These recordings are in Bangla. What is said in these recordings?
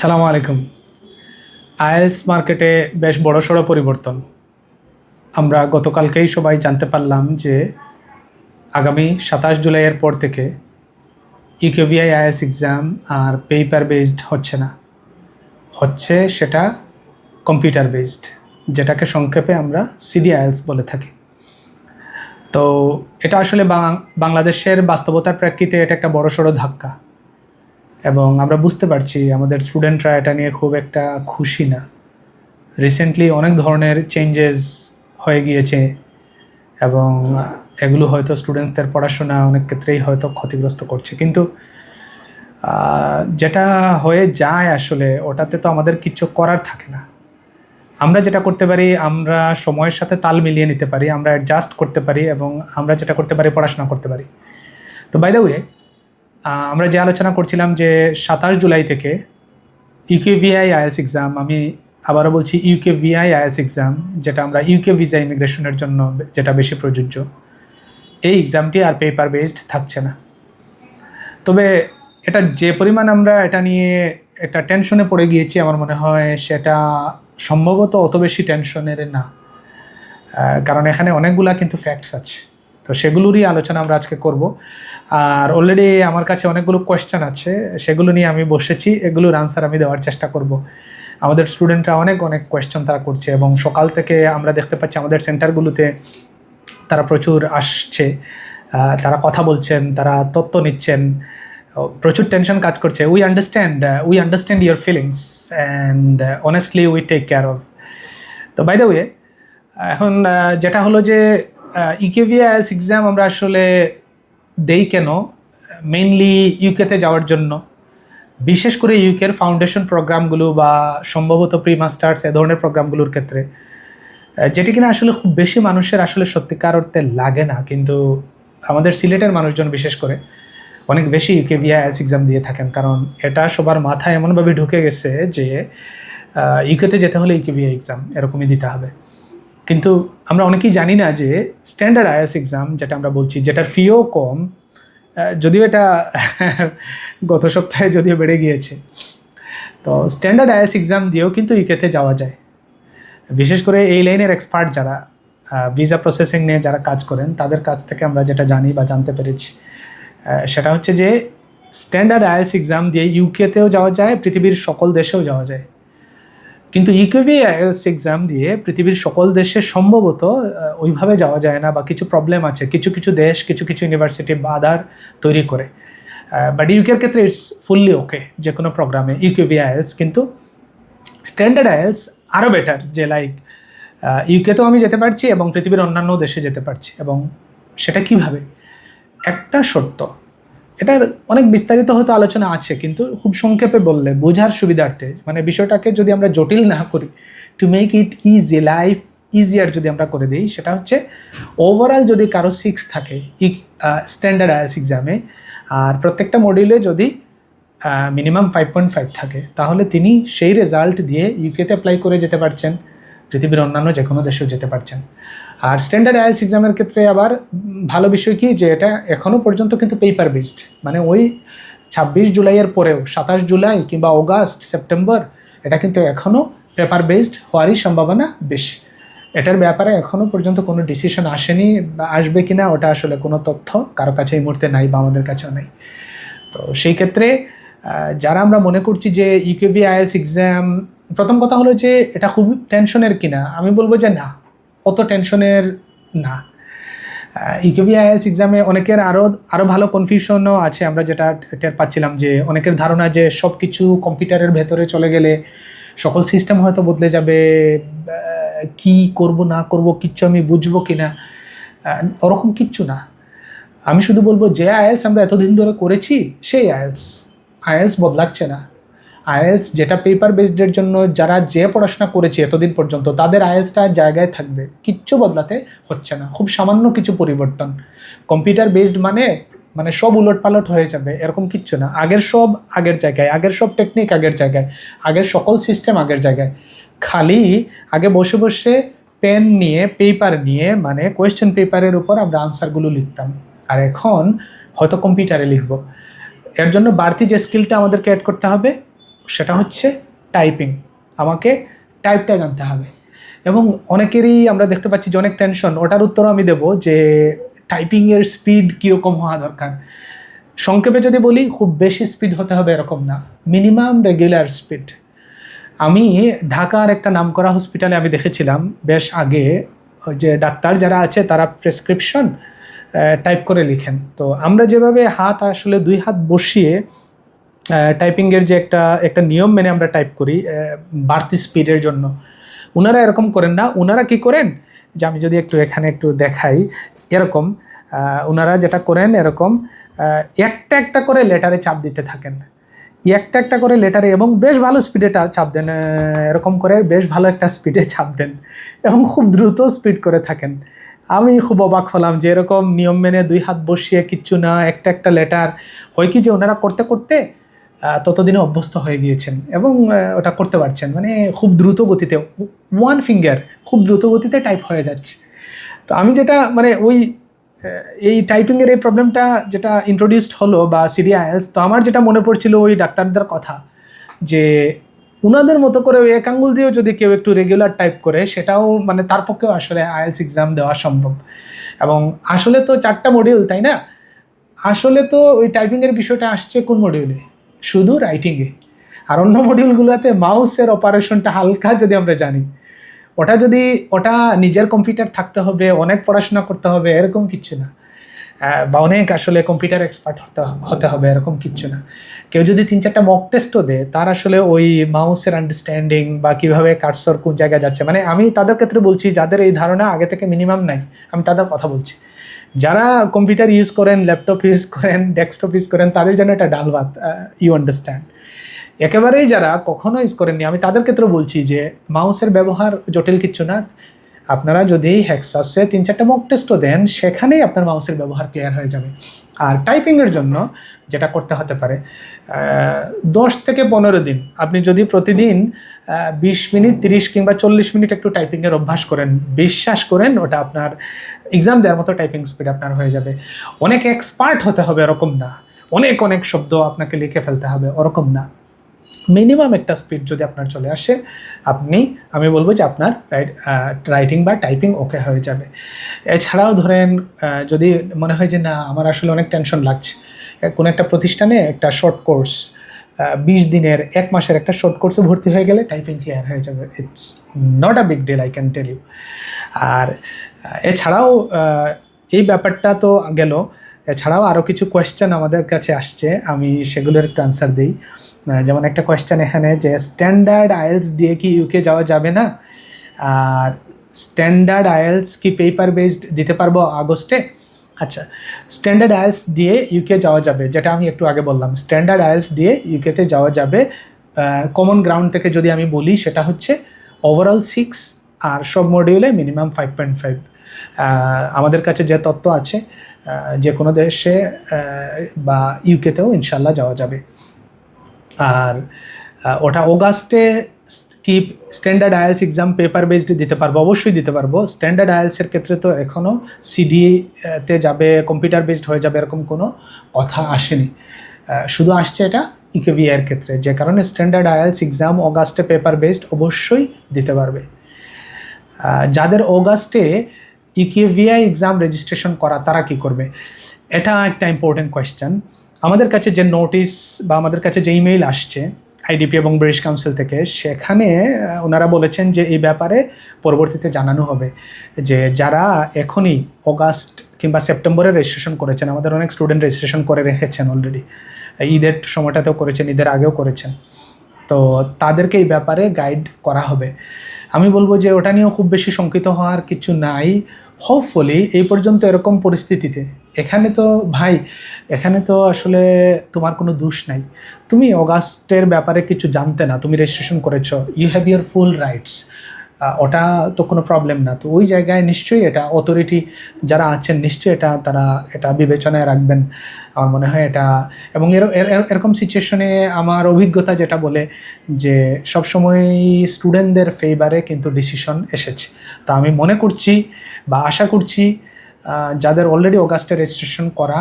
সালামু আলাইকুম। আয়েলস মার্কেটে বেশ বড় সড়ো পরিবর্তন। আমরা গতকালকেই সবাই জানতে পারলাম যে আগামী সাতাশ জুলাইয়ের পর থেকে ইউকেভিআই আয়েলস এক্সাম আর পেপার বেসড হচ্ছে না। হচ্ছে সেটা কম্পিউটার বেসড, যেটাকে সংক্ষেপে আমরা সিডি আয়েলস বলে থাকি। তো এটা আসলে বাংলাদেশের বাস্তবতার প্রেক্ষিতে এটা একটা বড় সড়ো ধাক্কা। এবং আমরা বুঝতে পারছি আমাদের স্টুডেন্টরা এটা নিয়ে খুব একটা খুশি না। রিসেন্টলি অনেক ধরনের চেঞ্জেস হয়ে গিয়েছে এবং এগুলো হয়তো স্টুডেন্টসদের পড়াশোনা অনেক ক্ষেত্রেই হয়তো ক্ষতিগ্রস্ত করছে। কিন্তু যেটা হয়ে যায় আসলে ওটাতে তো আমাদের কিছু করার থাকে না। আমরা যেটা করতে পারি, আমরা সময়ের সাথে তাল মিলিয়ে নিতে পারি, আমরা অ্যাডজাস্ট করতে পারি এবং আমরা যেটা করতে পারি, পড়াশোনা করতে পারি। তো বাই দ্য ওয়ে আমরা যে আলোচনা করছিলাম যে সাতাশ জুলাই থেকে ইউকেভিআই আইএলস এক্সাম আমি আবারও বলছি ইউকেভিআই আইএলস এক্সাম যেটা আমরা ইউকে ভিসা ইমিগ্রেশনের জন্য যেটা বেশি প্রযোজ্য। এই এক্সামটি আর পেপার বেসড থাকছে না। তবে এটা যে পরিমাণ আমরা এটা নিয়ে একটা টেনশনে পড়ে গিয়েছি, আমার মনে হয় সেটা সম্ভবত অত বেশি টেনশনের না। কারণ এখানে অনেকগুলা কিন্তু ফ্যাক্টস আছে। তো সেগুলোরই আলোচনা আমরা আজকে করব। আর অলরেডি আমার কাছে অনেকগুলো কোয়েশ্চেন আছে, সেগুলো নিয়ে আমি বসেছি, এগুলোর আনসার আমি দেওয়ার চেষ্টা করব। আমাদের স্টুডেন্টরা অনেক অনেক কোয়েশ্চেন তারা করছে এবং সকাল থেকে আমরা দেখতে পাচ্ছি আমাদের সেন্টারগুলোতে তারা প্রচুর আসছে তারা কথা বলছেন, তারা তথ্য নিচ্ছেন প্রচুর টেনশন কাজ করছে। We understand we understand your feelings and honestly we take care of তো বাই দ্য ওয়ে এখন যেটা হলো যে ইকেভি আইএলস এক্সাম আমরা আসলে দেই কেন? মেইনলি ইউকেতে যাওয়ার জন্য। বিশেষ করে ইউকের ফাউন্ডেশন প্রোগ্রামগুলো বা সম্ভবত প্রি মাস্টার্স এ ধরনের প্রোগ্রামগুলোর ক্ষেত্রে যেটি কিনা আসলে খুব বেশি মানুষের আসলে সত্যিকার অর্থে লাগে না। কিন্তু আমাদের সিলেটের মানুষজন বিশেষ করে অনেক বেশি ইউকে ভিআই আইএলস এক্সাম দিয়ে থাকেন। কারণ এটা সবার মাথায় এমনভাবে ঢুকে গেছে যে ইউকেতে যেতে হলে ইউকে ভিআই এক্সাম এরকমই দিতে হবে। কিন্তু আমরা অনেকেই জানি না যে স্ট্যান্ডার্ড আইএলস এক্সাম যেটা আমরা বলছি, যেটার ফিও কম যদিও এটা গত সপ্তাহে যদিও বেড়ে গিয়েছে। তো স্ট্যান্ডার্ড আইএলস এক্সাম দিয়েও কিন্তু ইউকেতে যাওয়া যায়। বিশেষ করে এই লাইনের এক্সপার্ট যারা ভিসা প্রসেসিং নিয়ে যারা কাজ করেন, তাদের কাছ থেকে আমরা যেটা জানি বা জানতে পেরেছি সেটা হচ্ছে যে স্ট্যান্ডার্ড আইএলস এক্সাম দিয়ে ইউকেতেও যাওয়া যায়, পৃথিবীর সকল দেশেও যাওয়া যায়। কিন্তু ইউকেভি আইএলস এক্সাম দিয়ে পৃথিবীর সকল দেশে সম্ভবত ওইভাবে যাওয়া যায় না বা কিছু প্রবলেম আছে, কিছু কিছু দেশ, কিছু কিছু ইউনিভার্সিটি বাধার তৈরি করে। বাট ইউকের ক্ষেত্রে ইটস ফুললি ওকে যে কোনো প্রোগ্রামে ইউকেভি আইএলস কিন্তু স্ট্যান্ডার্ড আইএলস আরও বেটার যে লাইক ইউকেতেও আমি যেতে পারছি এবং পৃথিবীর অন্যান্য দেশে যেতে পারছি। এবং সেটা কীভাবে? একটা সত্য এটার অনেক বিস্তারিত হয়তো আলোচনা আছে, কিন্তু খুব সংক্ষেপে বললে, বোঝার সুবিধার্থে মানে বিষয়টাকে যদি আমরা জটিল না করি to make it easy life easier যদি আমরা করে দিই, সেটা হচ্ছে ওভারঅল যদি কারও সিক্স থাকে স্ট্যান্ডার্ড আইএলস এক্সামে আর প্রত্যেকটা মডিউলে যদি মিনিমাম ফাইভ পয়েন্ট ফাইভ থাকে, তাহলে তিনি সেই রেজাল্ট দিয়ে ইউকেতে অ্যাপ্লাই করে যেতে পারছেন। পৃথিবীর অন্যান্য যে কোনো দেশেও যেতে পারছেন। আর স্ট্যান্ডার্ড আইএলস এক্সামের ক্ষেত্রে আবার ভালো বিষয় কি যে এটা এখনও পর্যন্ত কিন্তু পেপার বেসড মানে ওই ছাব্বিশ জুলাইয়ের পরেও, সাতাশ জুলাই কিংবা অগাস্ট, সেপ্টেম্বর, এটা কিন্তু এখনও পেপার বেসড হওয়ারই সম্ভাবনা বেশি। এটার ব্যাপারে এখনও পর্যন্ত কোনো ডিসিশন আসেনি বা আসবে কি না ওটা আসলে কোনো তথ্য কারও কাছে এই মুহূর্তে নাই বা আমাদের কাছেও নাই। তো সেই ক্ষেত্রে যারা আমরা মনে করছি যে ইউকেবি আইএলস এক্সাম প্রথম কথা হলো যে এটা খুব টেনশনের কিনা। আমি বলব যে না, অত টেনশনের না। ইউকেবি আইএলস এক্সামে অনেকের আরও আরও ভালো কনফিউশনও আছে। আমরা যেটা টের পাচ্ছিলাম যে অনেকের ধারণা যে সব কিছু কম্পিউটারের ভেতরে চলে গেলে সকল সিস্টেম হয়তো বদলে যাবে। কি করব, না করব, কিচ্ছু আমি বুঝব কি না ওরকম কিচ্ছু না। আমি শুধু বলব যে আইএলস আমরা এতদিন ধরে করেছি, সেই আইএলস আইএলস বদলাচ্ছে না। আইএলস যেটা পেপার বেসডের জন্য যারা যে পড়াশোনা করেছে এতদিন পর্যন্ত, তাদের আইএলসটা জায়গায় থাকবে। কিচ্ছু বদলাতে হচ্ছে না। খুব সামান্য কিছু পরিবর্তন। কম্পিউটার বেসড মানে মানে সব উলট পালট হয়ে যাবে, এরকম কিচ্ছু না। আগের সব আগের জায়গায়, আগের সব টেকনিক আগের জায়গায়, আগের সকল সিস্টেম আগের জায়গায়। খালি আগে বসে বসে পেন নিয়ে পেপার নিয়ে মানে কোয়েশ্চেন পেপারের উপর আমরা আনসারগুলো লিখতাম। আর এখন হয়তো কম্পিউটারে লিখব। এর জন্য বাড়তি যে স্কিলটা আমাদেরকে অ্যাড করতে হবে সেটা হচ্ছে টাইপিং আমাকে টাইপটা জানতে হবে। এবং অনেকেরই আমরা দেখতে পাচ্ছি যে অনেক টেনশন ওটার উত্তর আমি দেব যে টাইপিংয়ের স্পিড কীরকম হওয়া দরকার। সংক্ষেপে যদি বলি, খুব বেশি স্পিড হতে হবে এরকম না মিনিমাম রেগুলার স্পিড আমি ঢাকার একটা নামকরা হসপিটালে আমি দেখেছিলাম, বেশ আগে যে ডাক্তার যারা আছে তারা প্রেসক্রিপশন টাইপ করে লিখেন। তো আমরা যেভাবে হাত আসলে দুই হাত বসিয়ে টাইপিংয়ের যে একটা একটা নিয়ম মেনে আমরা টাইপ করি বাড়তি স্পিডের জন্য। ওনারা এরকম করেন না। ওনারা কি করেন? যে আমি যদি একটু এখানে একটু দেখাই, এরকম ওনারা যেটা করেন এরকম একটা একটা করে লেটারে চাপ দিতে থাকেন। একটা একটা করে লেটারে এবং বেশ ভালো স্পিডে চাপ দেন এরকম করে বেশ ভালো একটা স্পিডে চাপ দেন এবং খুব দ্রুত স্পিড করে থাকেন। আমি খুব অবাক হলাম যে এরকম নিয়ম মেনে দুই হাত বসিয়ে কিচ্ছু না, একটা একটা লেটার হয় কি যে ওনারা করতে করতে ততদিনে অভ্যস্ত হয়ে গিয়েছেন এবং ওটা করতে পারছেন। মানে খুব দ্রুত গতিতে ওয়ান ফিঙ্গার খুব দ্রুত গতিতে টাইপ হয়ে যাচ্ছে। তো আমি যেটা মানে ওই এই টাইপিংয়ের এই প্রবলেমটা যেটা ইন্ট্রোডিউসড হলো বা সিরিয়ালস তো আমার যেটা মনে পড়ছিল ওই ডাক্তারদের কথা, যে উনাদের মতো করে ওই এক আঙ্গুল দিয়েও যদি কেউ একটু রেগুলার টাইপ করে, সেটাও মানে তার পক্ষেও আসলে আইএলস এক্সাম দেওয়া সম্ভব। এবং আসলে তো চারটা মডিউল তাই না? আসলে তো ওই টাইপিংয়ের বিষয়টা আসছে কোন মডিউলে শুধু রাইটিংয়ে আর অন্য মডিউলগুলোতে মাউসের অপারেশনটা হালকা যদি আমরা জানি। ওটা যদি, ওটা নিজের কম্পিউটার থাকতে হবে, অনেক পড়াশোনা করতে হবে, এরকম কিচ্ছু না। বা অনেক আসলে কম্পিউটার এক্সপার্ট হতে হতে হবে, এরকম কিচ্ছু না। কেউ যদি তিন চারটা মক টেস্টও দেয়, তার আসলে ওই মাউসের আন্ডারস্ট্যান্ডিং বা কীভাবে কার্সর কোন জায়গায় যাচ্ছে মানে আমি তাদের ক্ষেত্রে বলছি, যাদের এই ধারণা আগে থেকে মিনিমাম নাই, আমি তাদের কথা বলছি। যারা কম্পিউটার ইউজ করেন ল্যাপটপ ইউজ করেন ডেস্কটপ ইউজ করেন, তাদের জন্য এটা ডাল ভাত ইউ আন্ডারস্ট্যান্ড একেবারেই যারা কখনো ইউজ করেননি, আমি তাদের ক্ষেত্রে বলছি যে মাউসের ব্যবহার জটিল কিছু না। আপনারা যদি হ্যাক্সাসে তিন চারটা মক টেস্টও দেন, সেখানেই আপনার মাউসের ব্যবহার ক্লিয়ার হয়ে যাবে। আর টাইপিংয়ের জন্য যেটা করতে হতে পারে দশ থেকে পনেরো দিন। আপনি যদি প্রতিদিন বিশ মিনিট, তিরিশ কিংবা চল্লিশ মিনিট একটু টাইপিংয়ের অভ্যাস করেন, বিশ্বাস করেন, ওটা আপনার এক্সাম দেওয়ার মতো টাইপিং স্পিড আপনার হয়ে যাবে। অনেক এক্সপার্ট হতে হবে এরকম না। অনেক অনেক শব্দ আপনাকে লিখে ফেলতে হবে, ওরকম না। মিনিমাম একটা স্পিড যদি আপনার চলে আসে, আপনি, আমি বলব যে আপনার রাইটিং বা টাইপিং ওকে হয়ে যাবে। এছাড়াও ধরেন যদি মনে হয় যে না, আমার আসলে অনেক টেনশন লাগছে কোনো একটা প্রতিষ্ঠানে একটা শর্ট কোর্স বিশ দিনের, এক মাসের একটা শর্ট কোর্সে ভর্তি হয়ে গেলে টাইপিং ক্লিয়ার হয়ে যাবে। It's not a big deal I can tell you আর এছাড়াও এই ব্যাপারটা তো গেল। এছাড়াও আরও কিছু কোয়েশ্চেন আমাদের কাছে আসছে, আমি সেগুলোর একটু আনসার দিই। যেমন একটা কোয়েশ্চেন এখানে যে স্ট্যান্ডার্ড আইএলস দিয়ে কি ইউকে যাওয়া যাবে না? আর স্ট্যান্ডার্ড আইএলস কি পেপার বেসড দিতে পারব আগস্টে? আচ্ছা স্ট্যান্ডার্ড আইএলস দিয়ে ইউকে যাওয়া যাবে, যেটা আমি একটু আগে বললাম। স্ট্যান্ডার্ড আইএলস দিয়ে ইউকেতে যাওয়া যাবে কমন গ্রাউন্ড থেকে যদি আমি বলি, সেটা হচ্ছে ওভারঅল সিক্স আর সব মডিউলে মিনিমাম ফাইভ পয়েন্ট ফাইভ আমাদের কাছে যে তত্ত্ব আছে যে কোনো দেশে বা ইউকেতেও ইনশাল্লাহ যাওয়া যাবে। আর ওটা অগাস্টে কি standard IELTS exam paper based দিতে পারব? অবশ্যই দিতে পারব। স্ট্যান্ডার্ড আইএলসের ক্ষেত্রে তো এখনও সিডিতে যাবে কম্পিউটার বেসড হয়ে যাবে এরকম কোনো কথা আসেনি। শুধু আসছে এটা ইকেভি এর ক্ষেত্রে। যে কারণে স্ট্যান্ডার্ড আইএলস এক্সাম অগাস্টে পেপার বেসড অবশ্যই দিতে পারবে। যাদের অগাস্টে ইকেভিআই এক্সাম রেজিস্ট্রেশন করা, তারা কি করবে? এটা একটা ইম্পর্টেন্ট কোয়েশ্চেন আমাদের কাছে যে নোটিশ বা আমাদের কাছে যে ইমেইল আসছে আইডিপি এবং ব্রিটিশ কাউন্সিল থেকে, সেখানে ওনারা বলেছেন যে এই ব্যাপারে পরবর্তীতে জানানো হবে যে যারা এখনই অগাস্ট কিংবা সেপ্টেম্বরে রেজিস্ট্রেশন করেছেন, আমাদের অনেক স্টুডেন্ট রেজিস্ট্রেশন করে রেখেছেন অলরেডি ঈদের সময়টাতেও করেছেন, ঈদের আগেও করেছেন, তো তাদেরকে এই ব্যাপারে গাইড করা হবে। আমি বলব যে ওটা নিয়েও খুব বেশি শঙ্কিত হওয়ার কিছু নাই। হোপফুলি এই পর্যন্ত এরকম পরিস্থিতিতে এখানে তো ভাই, এখানে তো আসলে তোমার কোনো দোষ নাই। তুমি অগাস্টের ব্যাপারে কিছু জানতে না, তুমি রেজিস্ট্রেশন করেছ you have your full rights ওটা তো কোনো প্রবলেম না। তো ওই জায়গায় নিশ্চয়ই এটা অথরিটি যারা আছেন, নিশ্চয়ই এটা তারা এটা বিবেচনায় রাখবেন। আমার মনে হয় এটা, এবং এর, এর- এর- এরকম সিচুয়েশনে আমার অভিজ্ঞতা যেটা বলে যে সবসময় স্টুডেন্টদের ফেভারে কিন্তু ডিসিশন এসেছে। তা আমি মনে করছি বা আশা করছি যাদের অলরেডি অগাস্টে রেজিস্ট্রেশন করা,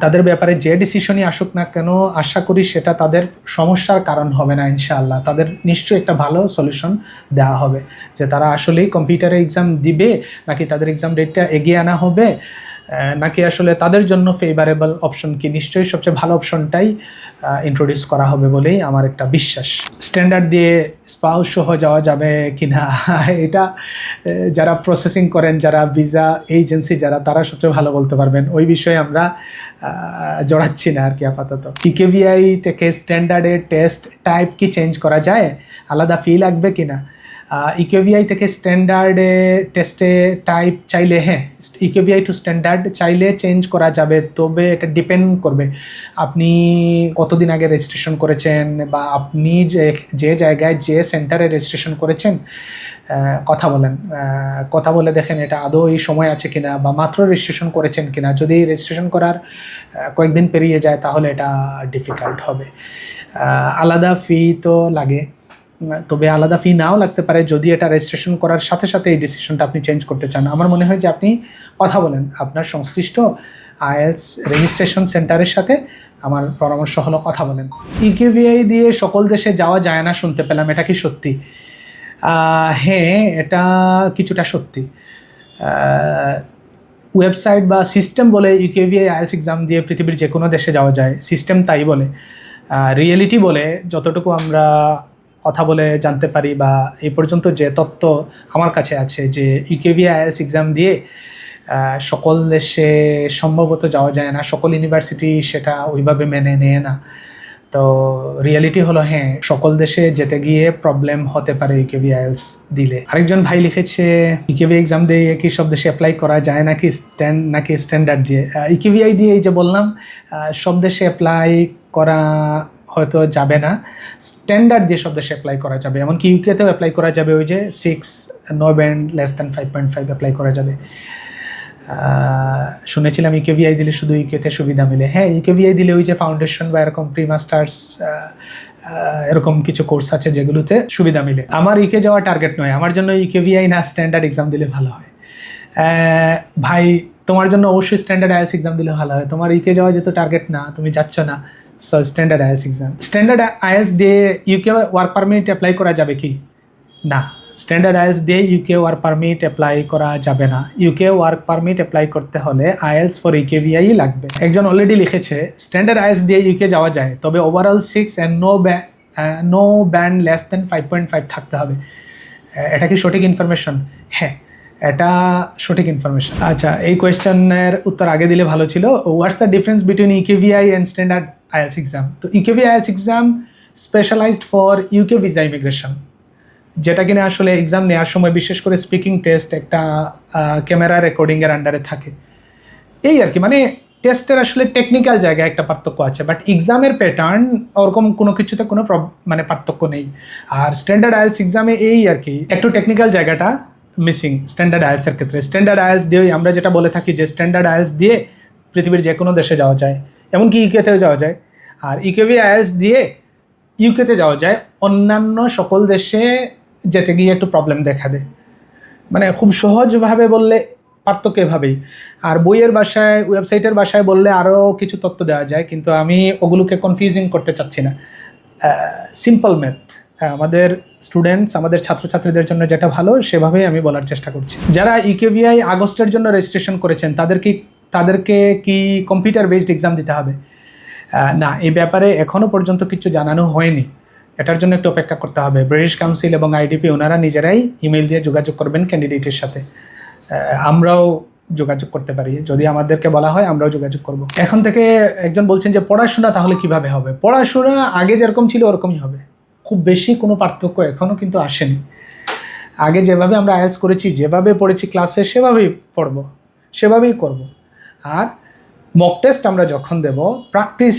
তাদের ব্যাপারে যে ডিসিশনই আসুক না কেন, আশা করি সেটা তাদের সমস্যার কারণ হবে না ইনশাআল্লাহ। তাদের নিশ্চয়ই একটা ভালো সলিউশন দেওয়া হবে। যে তারা আসলেই কম্পিউটারে এক্সাম দিবে, নাকি তাদের এক্সাম ডেটটা এগিয়ে আনা হবে নাকি আসলে তাদের জন্য ফেভারেবল অপশন কি? নিশ্চয়ই সবচেয়ে ভালো অপশনটাই ইন্ট্রোডিউস করা হবে বলেই আমার একটা বিশ্বাস। স্ট্যান্ডার্ড দিয়ে স্পাউস সহ যাওয়া যাবে কি না এটা যারা প্রসেসিং করেন, যারা ভিসা এজেন্সি যারা, তারা সবচেয়ে ভালো বলতে পারবেন। ওই বিষয়ে আমরা জড়াচ্ছি না আর কি আপাতত। পিকেভিআই থেকে স্ট্যান্ডার্ডের টেস্ট টাইপ কি চেঞ্জ করা যায়? আলাদা ফি লাগবে কি না ইকেভিআই থেকে স্ট্যান্ডার্ডে টেস্টে টাইপ চাইলে হ্যাঁ ইকেভিআই টু স্ট্যান্ডার্ড চাইলে চেঞ্জ করা যাবে, তবে এটা ডিপেন্ড করবে। আপনি কতদিন আগে রেজিস্ট্রেশন করেছেন বা আপনি যে যে জায়গায়, যে সেন্টারে রেজিস্ট্রেশন করেছেন কথা বলেন। কথা বলে দেখেন এটা আদৌ এই সময় আছে কিনা বা মাত্র রেজিস্ট্রেশন করেছেন কিনা। যদি রেজিস্ট্রেশন করার কয়েকদিন পেরিয়ে যায় তাহলে এটা ডিফিকাল্ট হবে। আলাদা ফি তো লাগে। তবে আলাদা ফি নাও লাগতে পারে যদি এটা রেজিস্ট্রেশন করার সাথে সাথে এই ডিসিশনটা আপনি চেঞ্জ করতে চান। আমার মনে হয় যে আপনি কথা বলেন। আপনার সংশ্লিষ্ট আইএলস রেজিস্ট্রেশন সেন্টারের সাথে আমার পরামর্শ হলো কথা বলেন। ইকিউভিআই দিয়ে সকল দেশে যাওয়া যায় না শুনতে পেলাম, এটা কি সত্যি? হ্যাঁ এটা কিছুটা সত্যি। ওয়েবসাইট বা সিস্টেম বলে ইউকেভিআই আইএলস এক্সাম দিয়ে পৃথিবীর যে কোনো দেশে যাওয়া যায়। সিস্টেম তাই বলে। রিয়েলিটি বলে যতটুকু আমরা কথা বলে জানতে পারি বা এই পর্যন্ত যে তথ্য আমার কাছে আছে যে ইউকেভিআই আইএলস এক্সাম দিয়ে সকল দেশে সম্ভবত যাওয়া যায় না, সকল ইউনিভার্সিটি সেটা ওইভাবে মেনে নেয় না। তো রিয়েলিটি হলো হ্যাঁ সকল দেশে যেতে গিয়ে প্রবলেম হতে পারে ইকেবি আইএলস দিলে। আরেকজন ভাই লিখেছে ইকেবি এক্সাম দিয়ে কি সব দেশে অ্যাপ্লাই করা যায় নাকি স্ট্যান্ড নাকি স্ট্যান্ডার্ড দিয়ে? ইকেবিআই দিয়ে এই যে বললাম সব দেশে অ্যাপ্লাই করা হয়তো যাবে না। স্ট্যান্ডার্ড দিয়ে সব দেশে অ্যাপ্লাই করা যাবে, এমনকি ইউকেতেও অ্যাপ্লাই করা যাবে ওই যে six no band less than five point five apply করা যাবে। শুনেছিলাম শুনেছিলাম ইকেভিআই দিলে শুধু ইকেতে সুবিধা মিলে। হ্যাঁ ইকেভিআই দিলে ওই যে ফাউন্ডেশন বা এরকম প্রি মাস্টার্স এরকম কিছু কোর্স আছে যেগুলোতে সুবিধা মিলে। আমার ইকে যাওয়া টার্গেট নয়, আমার জন্য ইকেভিআই না স্ট্যান্ডার্ড এক্সাম দিলে ভালো হয়। ভাই, তোমার জন্য অবশ্যই স্ট্যান্ডার্ড আইএলস এক্সাম দিলে ভালো হয়। তোমার ইকে যাওয়া যেহেতু টার্গেট না, তুমি যাচ্ছ না so standard IELTS exam standard IELTS দিয়ে ইউকে ওয়ার্ক পারমিট অ্যাপ্লাই করা যাবে কি? না। স্ট্যান্ডার্ড আইএলস দিয়ে ইউকে ওয়ার্ক পারমিট অ্যাপ্লাই করা যাবে না। ইউকে ওয়ার্ক পারমিট অ্যাপ্লাই করতে হলে আইএলস ফর ইউকেভিআই লাগবে। একজন অলরেডি লিখেছে স্ট্যান্ডার্ড আইএলস দিয়ে ইউকে যাওয়া যায়, তবে ওভারঅল সিক্স অ্যান্ড নো ব্যা no band less than five point five থাকতে হবে। এটা কি সঠিক ইনফরমেশন হ্যাঁ এটা সঠিক ইনফরমেশন আচ্ছা এই কোয়েশ্চেনের উত্তর আগে দিলে ভালো ছিল। What's the difference between UKVI and standard IELTS exam তো UKVI IELTS exam specialised for UK visa immigration যেটা কিনা আসলে এক্সাম নেওয়ার সময় বিশেষ করে স্পিকিং টেস্ট একটা ক্যামেরা রেকর্ডিংয়ের আন্ডারে থাকে। এই আর কি মানে টেস্টের আসলে টেকনিক্যাল জায়গায় একটা পার্থক্য আছে বাট এক্সামের প্যাটার্ন ওরকম কোনো কিছুতে কোনো মানে পার্থক্য নেই। আর স্ট্যান্ডার্ড আইএলস এক্সামে এই আর কি, একটু টেকনিক্যাল জায়গাটা মিসিং স্ট্যান্ডার্ড আইএলসের ক্ষেত্রে। স্ট্যান্ডার্ড আইএলস দিয়ে আমরা যেটা বলে থাকি যে স্ট্যান্ডার্ড আইএলস দিয়ে পৃথিবীর যে কোনো দেশে যাওয়া যায়। এমনকি ইউকেতেও যাওয়া যায়। আর ইকেভি আইএলস দিয়ে ইউকেতে যাওয়া যায়। অন্যান্য সকল দেশে যেতে গিয়ে একটু প্রবলেম দেখা দেয়। মানে খুব সহজভাবে বললে পার্থক্য এভাবেই। আর বইয়ের ভাষায় ওয়েবসাইটের ভাষায় বললে আরও কিছু তথ্য দেওয়া যায়, কিন্তু আমি ওগুলোকে কনফিউজিং করতে চাচ্ছি না। সিম্পল ম্যাথ আমাদের স্টুডেন্টস আমাদের ছাত্রছাত্রীদের জন্য যেটা ভালো, সেভাবেই আমি বলার চেষ্টা করছি। যারা ইকেভিআই আগস্টের জন্য রেজিস্ট্রেশন করেছেন তাদের কি তাদেরকে কি কম্পিউটার বেসড এক্সাম দিতে হবে? না, এই ব্যাপারে এখনও পর্যন্ত কিছু জানানো হয়নি। এটার জন্য একটু অপেক্ষা করতে হবে। ব্রিটিশ কাউন্সিল এবং আইডিপি ওনারা নিজেরাই ইমেল দিয়ে যোগাযোগ করবেন ক্যান্ডিডেটের সাথে। আমরাও যোগাযোগ করতে পারি। যদি আমাদেরকে বলা হয়, আমরাও যোগাযোগ করব। এখন থেকে একজন বলছেন যে, পড়াশোনা তাহলে কীভাবে হবে? পড়াশোনা আগে যেরকম ছিল, ওরকমই হবে। খুব বেশি কোনো পার্থক্য এখনও কিন্তু আসেনি। আগে যেভাবে আমরা আয়ালস করেছি, যেভাবে পড়েছি ক্লাসে সেভাবেই পড়ব। সেভাবেই করব। আর মক টেস্ট আমরা যখন দেব প্র্যাকটিস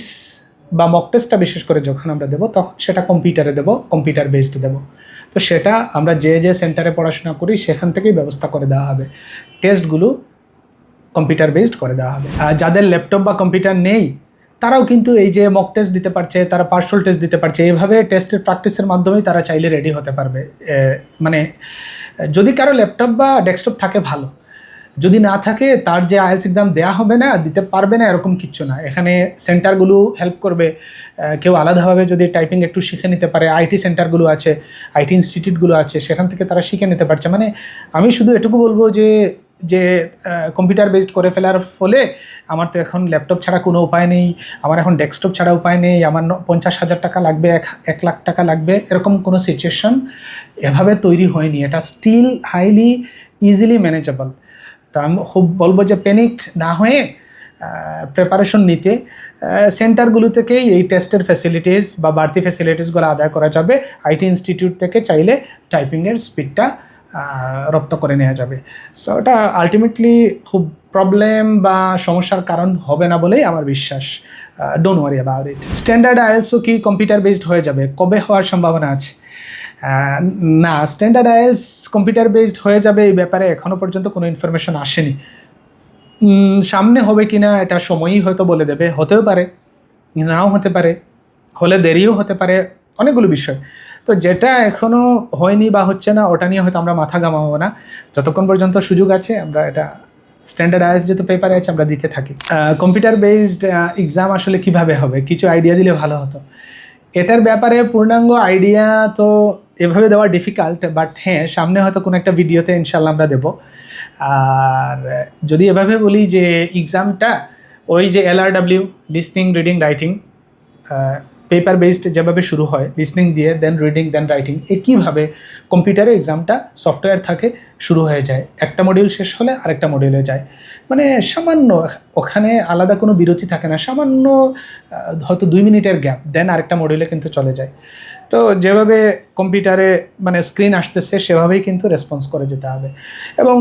বা মক টেস্টটা বিশেষ করে যখন আমরা দেব, তখন সেটা কম্পিউটারে দেব কম্পিউটার বেসড দেব। তো সেটা আমরা যে যে সেন্টারে পড়াশোনা করি, সেখান থেকেই ব্যবস্থা করে দেওয়া হবে। টেস্টগুলো কম্পিউটার বেসড করে দেওয়া হবে। আর যাদের ল্যাপটপ বা কম্পিউটার নেই, তারাও কিন্তু এই যে মক টেস্ট দিতে পারছে, তারা পার্সোনাল টেস্ট দিতে পারছে, এইভাবে টেস্টের প্র্যাকটিসের মাধ্যমেই তারা চাইলে রেডি হতে পারবে। মানে যদি কারও ল্যাপটপ বা ডেস্কটপ থাকে ভালো যদি না থাকে, তার যে আইএলস এক্সাম দেওয়া হবে না, দিতে পারবে না, এরকম কিচ্ছু না। এখানে সেন্টারগুলো হেল্প করবে। কেউ আলাদাভাবে যদি টাইপিং একটু শিখে নিতে পারে আইটি সেন্টারগুলো আছে আইটি ইনস্টিটিউটগুলো আছে, সেখান থেকে তারা শিখে নিতে পারছে। মানে আমি শুধু এটুকু বলব যে যে কম্পিউটার বেসড করে ফেলার ফলে আমার তো এখন ল্যাপটপ ছাড়া কোনো উপায় নেই, আমার এখন ডেস্কটপ ছাড়া উপায় নেই, আমার পঞ্চাশ হাজার টাকা লাগবে, এক এক লাখ টাকা লাগবে, এরকম কোনো সিচুয়েশন এভাবে তৈরি হয়নি। এটা স্টিল হাইলি ইজিলি ম্যানেজেবল তো আমি খুব বলব যে প্যানিকড না হয়ে প্রিপারেশন নিতে সেন্টারগুলো থেকেই এই টেস্টের ফ্যাসিলিটিস বা বাড়তি ফ্যাসিলিটিসগুলো আদায় করা যাবে। আইটি ইনস্টিটিউট থেকে চাইলে টাইপিংয়ের স্পিডটা রপ্ত করে নেওয়া যাবে। সো এটা আলটিমেটলি খুব প্রবলেম বা সমস্যার কারণ হবে না বলেই আমার বিশ্বাস। Don't worry about it standard আইএলসও কি কম্পিউটার বেসড হয়ে যাবে? কবে হওয়ার সম্ভাবনা আছে? না স্ট্যান্ডার্ড আইএলস কম্পিউটার বেসড হয়ে যাবে এই ব্যাপারে এখনও পর্যন্ত কোনো ইনফরমেশন আসেনি। সামনে হবে কি না এটা সময়ই হয়তো বলে দেবে, হতেও পারে, নাও হতে পারে, হলে দেরিও হতে পারে, অনেকগুলো বিষয়। তো যেটা এখনও হয়নি বা হচ্ছে না, ওটা নিয়ে হয়তো আমরা মাথা ঘামাবো না। যতক্ষণ পর্যন্ত সুযোগ আছে, আমরা এটা স্ট্যান্ডার্ড আইএস যেহেতু পেপারে আছে, আমরা দিতে থাকি। কম্পিউটার বেসড এক্সাম আসলে কীভাবে হবে? কিছু আইডিয়া দিলে ভালো হতো। এটার ব্যাপারে পূর্ণাঙ্গ আইডিয়া তো এভাবে দেওয়া ডিফিকাল্ট বাট হ্যাঁ সামনে হয়তো কোনো একটা ভিডিওতে ইনশাল্লাহ আমরা দেবো। আর যদি এভাবে বলি যে এক্সামটা ওই যে LRW listening reading writing paper based যেভাবে শুরু হয় লিসনিং দিয়ে দেন রিডিং দেন রাইটিং একইভাবে কম্পিউটারে এক্সামটা সফটওয়্যার থাকে, শুরু হয়ে যায়। একটা মডিউল শেষ হলে আরেকটা মডিউলে যায়। মানে সামান্য ওখানে আলাদা কোনো বিরতি থাকে না, সামান্য হয়তো দুই মিনিটের গ্যাপ দেন আরেকটা মডিউলে কিন্তু চলে যায়। তো যেভাবে কম্পিউটারে মানে স্ক্রিন আসতেছে, সেভাবেই কিন্তু রেসপন্স করে যেতে হবে। এবং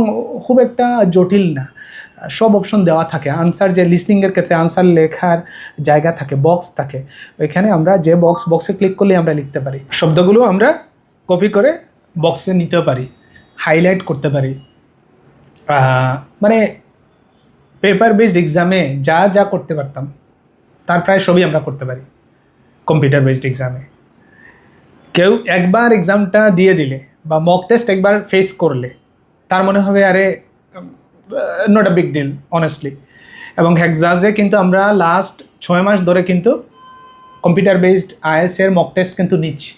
খুব একটা জটিল না। সব অপশন দেওয়া থাকে। আনসার যে লিসনিংয়ের ক্ষেত্রে আনসার লেখার জায়গা থাকে বক্স থাকে, ওইখানে আমরা যে বক্স বক্সে ক্লিক করলে আমরা লিখতে পারি। শব্দগুলো আমরা কপি করে বক্সে নিতে পারি হাইলাইট করতে পারি। মানে পেপার বেসড এক্সামে যা যা করতে পারতাম, তার প্রায় সবই আমরা করতে পারি কম্পিউটার বেসড এক্সামে কেউ একবার এক্সামটা দিয়ে দিলে বা মক টেস্ট একবার ফেস করলে, তার মনে হবে, আরে not a big deal honestly এবং হ্যাকজাজে কিন্তু আমরা লাস্ট ছয় মাস ধরে কিন্তু কম্পিউটার বেসড আইএলসের মক টেস্ট কিন্তু নিচ্ছি।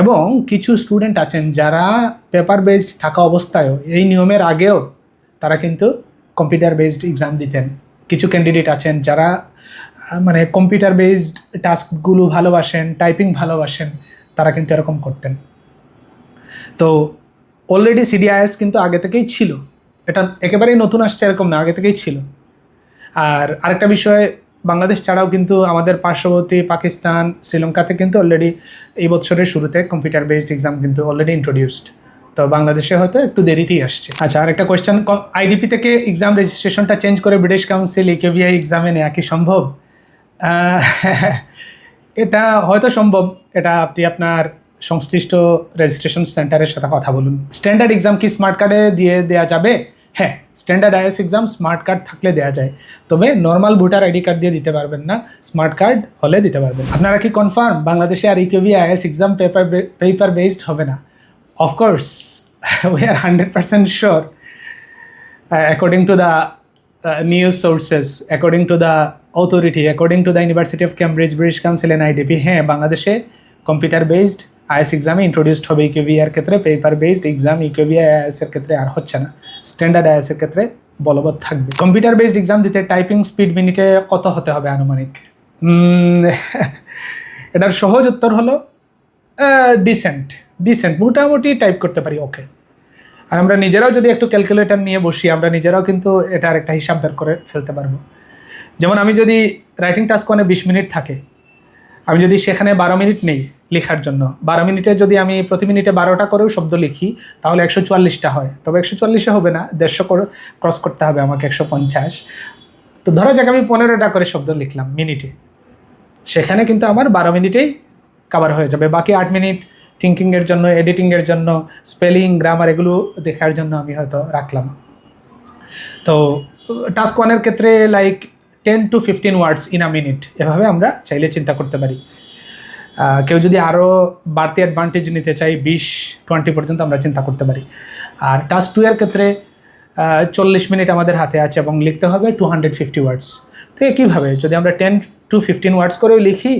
এবং কিছু স্টুডেন্ট আছেন যারা পেপার বেসড থাকা অবস্থায়ও, এই নিয়মের আগেও তারা কিন্তু কম্পিউটার বেসড এক্সাম দিতেন। কিছু ক্যান্ডিডেট আছেন যারা মানে কম্পিউটার বেসড টাস্কগুলো ভালোবাসেন টাইপিং ভালোবাসেন, তারা কিন্তু এরকম করতেন। তো অলরেডি সিডিআইএলস কিন্তু আগে থেকেই ছিল। এটা একেবারেই নতুন আসছে, এরকম না, আগে থেকেই ছিল। আর আরেকটা বিষয়, বাংলাদেশ ছাড়াও কিন্তু আমাদের পার্শ্ববর্তী পাকিস্তান, শ্রীলঙ্কাতে কিন্তু অলরেডি এই বছরের শুরুতে কম্পিউটার বেসড এক্সাম কিন্তু অলরেডি ইন্ট্রোডিউসড তো বাংলাদেশে হয়তো একটু দেরিতেই আসছে। আচ্ছা আরেকটা কোয়েশ্চেন আইডিপি থেকে এক্সাম রেজিস্ট্রেশনটা চেঞ্জ করে ব্রিটিশ কাউন্সিল ইকেভিআই এক্সামে নেওয়া কি সম্ভব? এটা হয়তো সম্ভব, এটা আপনি আপনার সংশ্লিষ্ট রেজিস্ট্রেশন সেন্টারের সাথে কথা বলুন। স্ট্যান্ডার্ড এক্সাম কি স্মার্ট কার্ডে দিয়ে দেওয়া যাবে? হ্যাঁ standard IELTS exam smart card থাকলে দেওয়া যায়। তবে নর্মাল ভোটার আইডি কার্ড দিয়ে দিতে পারবেন না স্মার্ট কার্ড হলে দিতে পারবেন। আপনারা কি কনফার্ম বাংলাদেশে আর UKVI IELTS exam paper paper based হবে না? Of course we are hundred percent sure according to the news sources according to the authority according to the university of Cambridge Council and IDP, হ্যাঁ বাংলাদেশে কম্পিউটার বেসড আইএস এক্সামে ইন্ট্রোডিউসড হবে ইকেভি এর ক্ষেত্রে paper based exam UKVI IELTS এর ক্ষেত্রে আর হচ্ছে না। স্ট্যান্ডার্ড আইএলস এর ক্ষেত্রে বলবৎ থাকবে। কম্পিউটার বেসড এক্সাম দিতে টাইপিং স্পিড মিনিটে কত হতে হবে আনুমানিক? এটার সহজ উত্তর হলো ডিসেন্ট ডিসেন্ট মোটামুটি টাইপ করতে পারি ওকে আর আমরা নিজেরাও যদি একটু ক্যালকুলেটার নিয়ে বসি, আমরা নিজেরাও কিন্তু এটার একটা হিসাব বের করে ফেলতে পারব। যেমন আমি যদি রাইটিং টাস্ক ওয়ানে বিশ মিনিট থাকে, আমি যদি সেখানে বারো মিনিট নেই লেখার জন্য। বারো মিনিটে যদি আমি প্রতি মিনিটে বারোটা করেও শব্দ লিখি, তাহলে একশো চুয়াল্লিশটা হয়। তবে একশো চুয়াল্লিশে হবে না, দেড়শো করে ক্রস করতে হবে আমাকে একশো পঞ্চাশ। তো ধরো যাক আমি পনেরোটা করে শব্দ লিখলাম মিনিটে। সেখানে কিন্তু আমার বারো মিনিটেই কাভার হয়ে যাবে। বাকি আট মিনিট থিঙ্কিংয়ের জন্য এডিটিংয়ের জন্য স্পেলিং গ্রামার এগুলো দেখার জন্য আমি হয়তো রাখলাম। তো টাস্ক ওয়ানের ক্ষেত্রে like ten to fifteen words in a minute এভাবে আমরা চাইলে চিন্তা করতে পারি। কেউ যদি আরও বাড়তি অ্যাডভান্টেজ নিতে চাই বিশ টোয়েন্টি পর্যন্ত আমরা চিন্তা করতে পারি। আর টাস্ক টু এর ক্ষেত্রে চল্লিশ মিনিট আমাদের হাতে আছে এবং লিখতে হবে টু হান্ড্রেড ফিফটি ওয়ার্ডস তো একইভাবে যদি আমরা টেন টু ফিফটিন ওয়ার্ডস করেও লিখি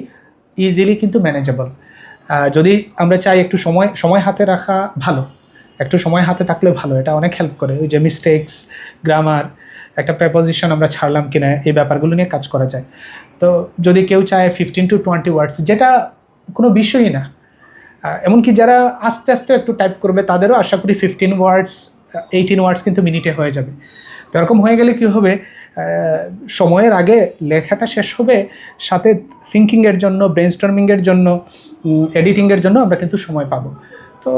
ইজিলি কিন্তু ম্যানেজেবল যদি আমরা চাই একটু সময় সময় হাতে রাখা ভালো, একটু সময় হাতে থাকলে ভালো, এটা অনেক হেল্প করে। ওই যে মিস্টেক্স গ্রামার একটা প্রেপোজিশন আমরা ছাড়লাম কিনা, এই ব্যাপারগুলো নিয়ে কাজ করা যায়। তো যদি কেউ চায় ফিফটিন টু টোয়েন্টি ওয়ার্ডস যেটা কোনো বিষয়ই না। এমনকি যারা আস্তে আস্তে একটু টাইপ করবে, তাদেরও আশা করি ফিফটিন ওয়ার্ডস এইটিন ওয়ার্ডস কিন্তু মিনিটে হয়ে যাবে। তো এরকম হয়ে গেলে কি হবে? সময়ের আগে লেখাটা শেষ হবে, সাথে থিঙ্কিংয়ের জন্য ব্রেনস্টর্মিংয়ের জন্য এডিটিংয়ের জন্য আমরা কিন্তু সময় পাবো। তো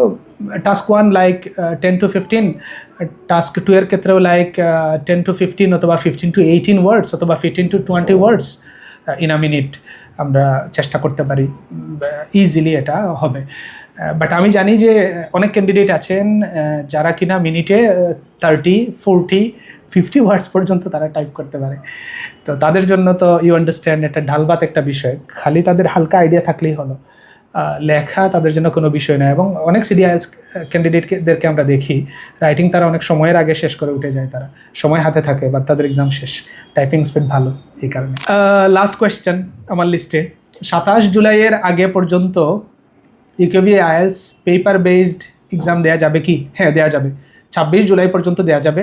task one like ten to fifteen task two এর ক্ষেত্রেও লাইক টেন টু ফিফটিন অথবা ফিফটিন টু এইটিন ওয়ার্ডস অথবা fifteen to twenty words in a minute আমরা চেষ্টা করতে পারি ইজিলি এটা হবে। বাট আমি জানি যে অনেক ক্যান্ডিডেট আছেন যারা কিনা মিনিটে থার্টি ফোরটি ফিফটি ওয়ার্ডস পর্যন্ত তারা টাইপ করতে পারে। তো তাদের জন্য তো ইউ আন্ডারস্ট্যান্ড একটা ঢালবাত একটা বিষয়। খালি তাদের হালকা আইডিয়া থাকলেই হলো। লেখা তাদের জন্য কোনো বিষয় না এবং অনেক সিডিআইএলস ক্যান্ডিডেটদেরকে আমরা দেখি। রাইটিং তারা অনেক সময়ের আগে শেষ করে উঠে যায় তারা। সময় হাতে থাকে বাট তাদের এক্সাম শেষ। টাইপিং স্পিড ভালো এই কারণে। লাস্ট কোয়েশ্চেন আমার লিস্টে সাতাশ জুলাইয়ের আগে পর্যন্ত UKVI IELTS paper based exam দেওয়া যাবে কি? হ্যাঁ দেওয়া যাবে। ছাব্বিশ জুলাই পর্যন্ত দেওয়া যাবে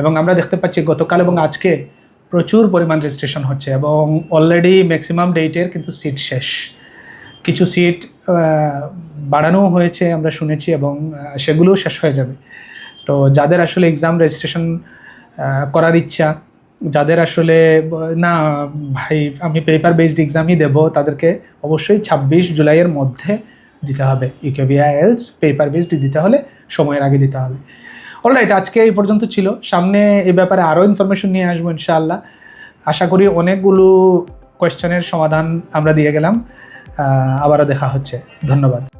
এবং আমরা দেখতে পাচ্ছি গতকাল এবং আজকে প্রচুর পরিমাণ রেজিস্ট্রেশন হচ্ছে এবং অলরেডি ম্যাক্সিমাম ডেটের কিন্তু সিট শেষ। কিছু সিট বাড়ানোও হয়েছে, আমরা শুনেছি, এবং সেগুলোও শেষ হয়ে যাবে। তো যাদের আসলে এক্সাম রেজিস্ট্রেশন করার ইচ্ছা, যাদের আসলে, না, ভাই, আমি পেপার বেসড এক্সামই দেব, তাদেরকে অবশ্যই ছাব্বিশ জুলাইয়ের মধ্যে দিতে হবে। ইকেভিআইএলস পেপার বেসড দিতে হলে সময়ের আগে দিতে হবে। অলরাইট আজকে এই পর্যন্ত ছিল। সামনে এই ব্যাপারে আরও ইনফরমেশন নিয়ে আসব, ইনশাআল্লাহ। আশা করি অনেকগুলো কোয়েশ্চেনের সমাধান আমরা দিয়ে গেলাম। আবারও দেখা হচ্ছে। ধন্যবাদ।